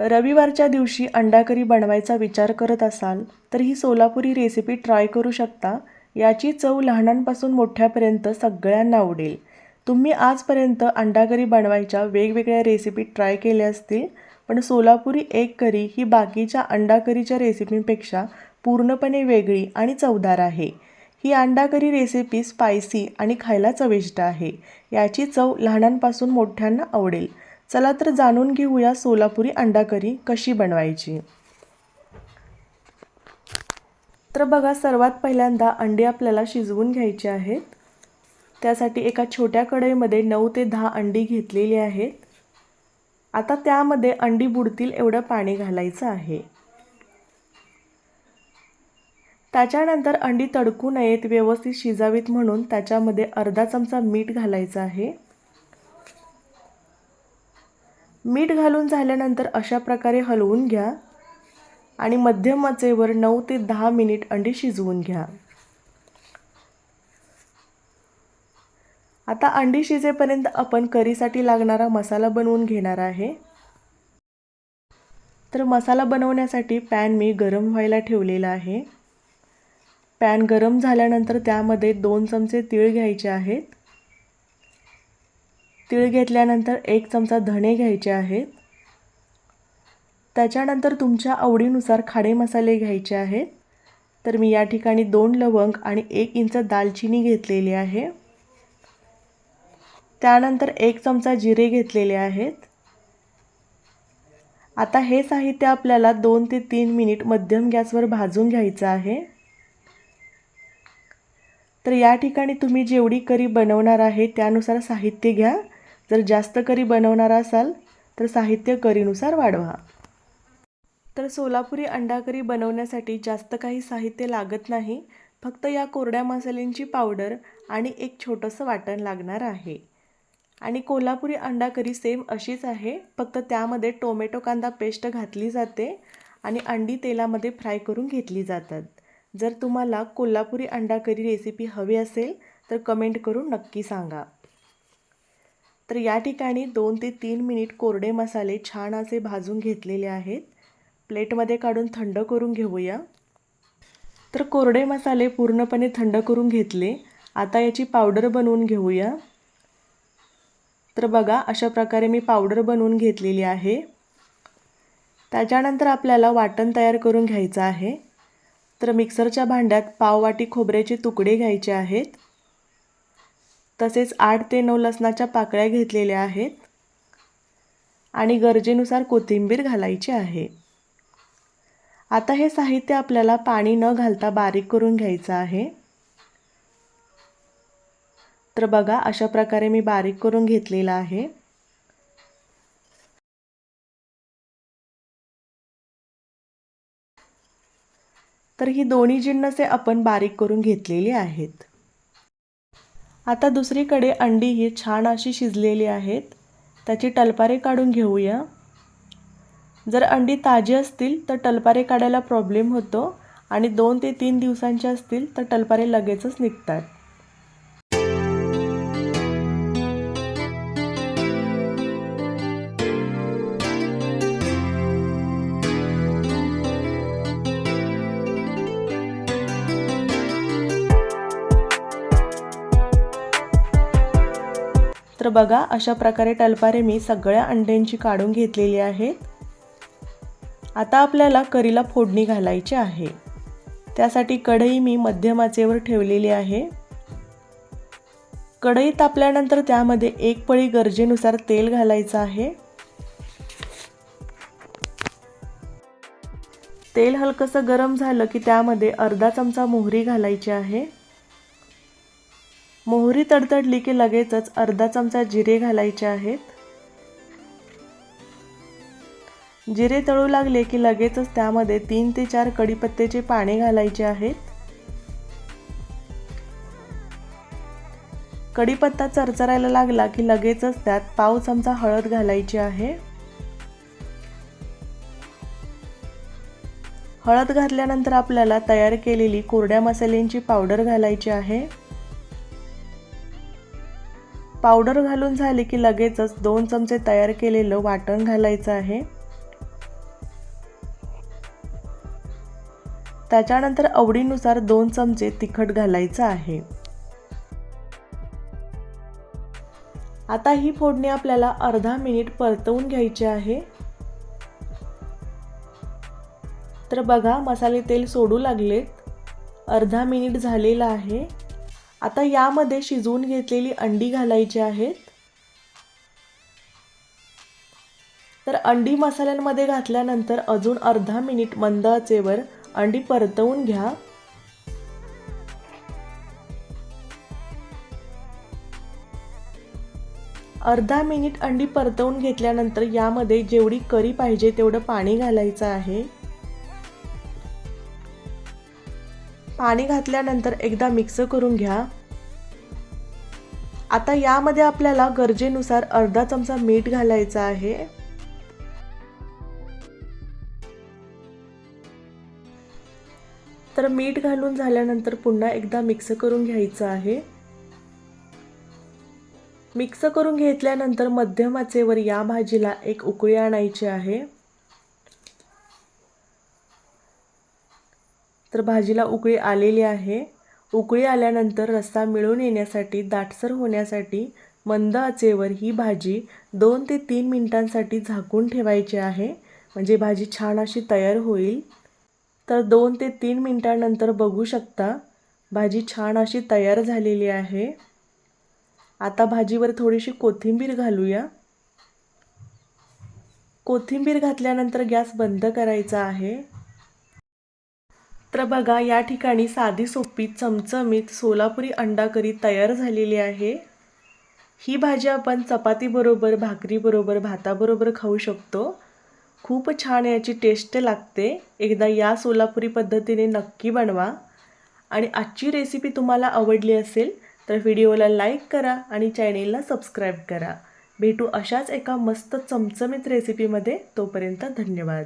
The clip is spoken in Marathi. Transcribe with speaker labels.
Speaker 1: रविवारच्या दिवशी अंडा करी बनवायचा विचार करत असाल तर ही सोलापुरी रेसिपी ट्राय करू शकता. याची चव लहानांपासून मोठ्यापर्यंत सगळ्यांना आवडेल. तुम्ही आजपर्यंत अंडा करी बनवायच्या वेगवेगळ्या रेसिपी ट्राय केल्या असतील पण सोलापुरी एक करी ही बाकीच्या अंडा करीच्या रेसिपींपेक्षा पूर्णपणे वेगळी आणि चवदार आहे. ही अंडा करी रेसिपी स्पायसी आणि खायला चविष्ट आहे. याची चव लहानांपासून मोठ्यांना आवडेल. चला तर जाणून घेऊया सोलापुरी अंडा करी कशी बनवायची. तर बघा सर्वात पहिल्यांदा अंडी आपल्याला शिजवून घ्यायचे आहेत. त्यासाठी एका छोट्या कढईमध्ये नऊ ते दहा अंडी घेतलेली आहेत. आता त्यामध्ये अंडी बुडतील एवढं पाणी घालायचं आहे. त्याच्यानंतर अंडी तडकू नयेत व्यवस्थित शिजावीत म्हणून त्याच्यामध्ये अर्धा चमचा मीठ घालायचं आहे. मीठ घालून झाल्यानंतर अशा प्रकारे हलवून घ्या आणि मध्यम आचेवर नऊ ते दहा मिनिट अंडी शिजवून घ्या. आता अंडी शिजेपर्यंत आपण करीसाठी लागणारा मसाला बनवून घेणार आहे. तर मसाला बनवण्यासाठी पॅन मी गरम व्हायला ठेवलेला आहे. पॅन गरम झाल्यानंतर त्यामध्ये दोन चमचे तीळ घ्यायचे आहेत. तीळ घेतल्यानंतर एक चमचा धणे घ्यायचे आहेत त्याच्यानंतर तुमच्या आवडीनुसार खाडे मसाले घ्यायचे आहेत तर मी या ठिकाणी दोन लवंग आणि एक इंच दालचिनी घेतलेली आहे. त्यानंतर एक चमचा जिरे घेतलेले आहेत. आता हे साहित्य आपल्याला दोन ते तीन मिनिट मध्यम गॅसवर भाजून घ्यायचं आहे. तर या ठिकाणी तुम्ही जेवढी करी बनवणार आहे त्यानुसार साहित्य घ्या. जर जास्त करी बनवणार असाल तर साहित्य करीनुसार वाढवा. तर सोलापुरी अंडा करी बनवण्यासाठी जास्त काही साहित्य लागत नाही फक्त या कोरड्या मसाल्यांची पावडर आणि एक छोटंसं वाटण लागणार आहे. आणि कोल्हापुरी अंडा करी सेम अशीच आहे फक्त त्यामध्ये टोमॅटो कांदा पेस्ट घातली जाते आणि अंडी तेलामध्ये फ्राय करून घेतली जातात. जर तुम्हाला कोल्हापुरी अंडा करी रेसिपी हवी असेल तर कमेंट करून नक्की सांगा. तर या ठिकाणी दोन ते तीन मिनिट कोरडे मसाले छान असे भाजून घेतलेले आहेत. प्लेटमध्ये काढून थंड करून घेऊया. तर कोरडे मसाले पूर्णपणे थंड करून घेतले. आता याची पावडर बनवून घेऊया. तर बघा अशा प्रकारे मी पावडर बनवून घेतलेली आहे. त्याच्यानंतर आपल्याला वाटण तयार करून घ्यायचं आहे. तर मिक्सरच्या भांड्यात पाववाटी खोबऱ्याचे तुकडे घ्यायचे आहेत. तसेच आठ ते नऊ लसणाच्या पाकळ्या घेतलेल्या आहेत आणि गरजेनुसार कोथिंबीर घालायची आहे. आता हे साहित्य आपल्याला पाणी न घालता बारीक करून घ्यायचं आहे. तर बघा अशा प्रकारे मी बारीक करून घेतलेला आहे. तर ही दोन्ही जिन्नसे आपण बारीक करून घेतलेली आहेत. आता दुसरीकडे अंडी ही छान अशी शिजलेली आहेत. त्याची टलपारे काढून घेऊया. जर अंडी ताजी असतील तर टलपारे काढायला प्रॉब्लेम होतो आणि दोन ते तीन दिवसांचे असतील तर टलपारे लगेचच निघतात. बघा अशा प्रकारे टलपारे मी सगळ्या अंड्यांची काढून घेतलेली आहेत. आता आपल्याला करीला फोडणी घालायची आहे. त्यासाठी कढई मी मध्यमाचेवर ठेवलेली आहे. कढई तापल्यानंतर त्यामध्ये एक पळी गरजेनुसार तेल घालायचं आहे. तेल हलकंसं गरम झालं की त्यामध्ये अर्धा चमचा मोहरी घालायची आहे. मोहरी तडतडली की लगेचच अर्धा चमचा जिरे घालायचे आहेत. जिरे तळू लागले की लगेचच त्यामध्ये तीन ते चार कडीपत्त्याचे पाने घालायचे आहेत. कडीपत्ता चरचरायला लागला की लगेचच त्यात पाव चमचा हळद घालायची आहे. हळद घातल्यानंतर आपल्याला तयार केलेली कोरड्या मसाल्यांची पावडर घालायची आहे. पावडर घालून झाले की लगेचच दोन चमचे तयार केलेलं वाटण घालायचं आहे. त्याच्यानंतर आवडीनुसार दोन चमचे तिखट घालायचं आहे. आता ही फोडणी आपल्याला अर्धा मिनिट परतवून घ्यायची आहे. तर बघा मसाले तेल सोडू लागलेत. अर्धा मिनिट झालेला आहे. आता यामध्ये शिजवून घेतलेली अंडी घालायची आहेत. तर अंडी मसाल्यांमध्ये घातल्यानंतर अजून अर्धा मिनिट मंद आचेवर अंडी परतवून घ्या. अर्धा मिनिट अंडी परतवून घेतल्यानंतर यामध्ये जेवढी करी पाहिजे तेवढं पाणी घालायचं आहे. पाणी घातल्यानंतर एकदा मिक्स करून घ्या. आता यामध्ये आपल्याला गरजेनुसार अर्धा चमचा मीठ घालायचा आहे. तर मीठ घालून झाल्यानंतर पुन्हा एकदा मिक्स करून घ्यायचं आहे. मिक्स करून घेतल्यानंतर मध्यम आचेवर या भाजीला एक उकळी आणायची आहे. तर भाजीला उकळी आलेली आहे. उकळी आल्यानंतर रस्सा मिळून येण्यासाठी दाटसर होण्यासाठी मंद आचेवर ही भाजी दोन ते तीन मिनिटांसाठी झाकून ठेवायची आहे. म्हणजे भाजी छान अशी तयार होईल. तर दोन ते तीन मिनटानंतर बघू शकता भाजी छान अशी तयार झालेली आहे. आता भाजीवर थोडीशी कोथिंबीर घालूया. कोथिंबीर घातल्यानंतर गॅस बंद करायचा आहे. तर बघा या ठिकाणी साधी सोपी चमचमीत सोलापुरी अंडा करी तयार झालेली आहे. ही भाजी आपण चपातीबरोबर भाकरीबरोबर भाताबरोबर खाऊ शकतो. खूप छान याची टेस्ट लागते. एकदा या सोलापुरी पद्धतीने नक्की बनवा. आणि आजची रेसिपी तुम्हाला आवडली असेल तर व्हिडिओला लाईक करा आणि चॅनेलला सबस्क्राईब करा. भेटू अशाच एका मस्त चमचमीत रेसिपीमध्ये तोपर्यंत धन्यवाद.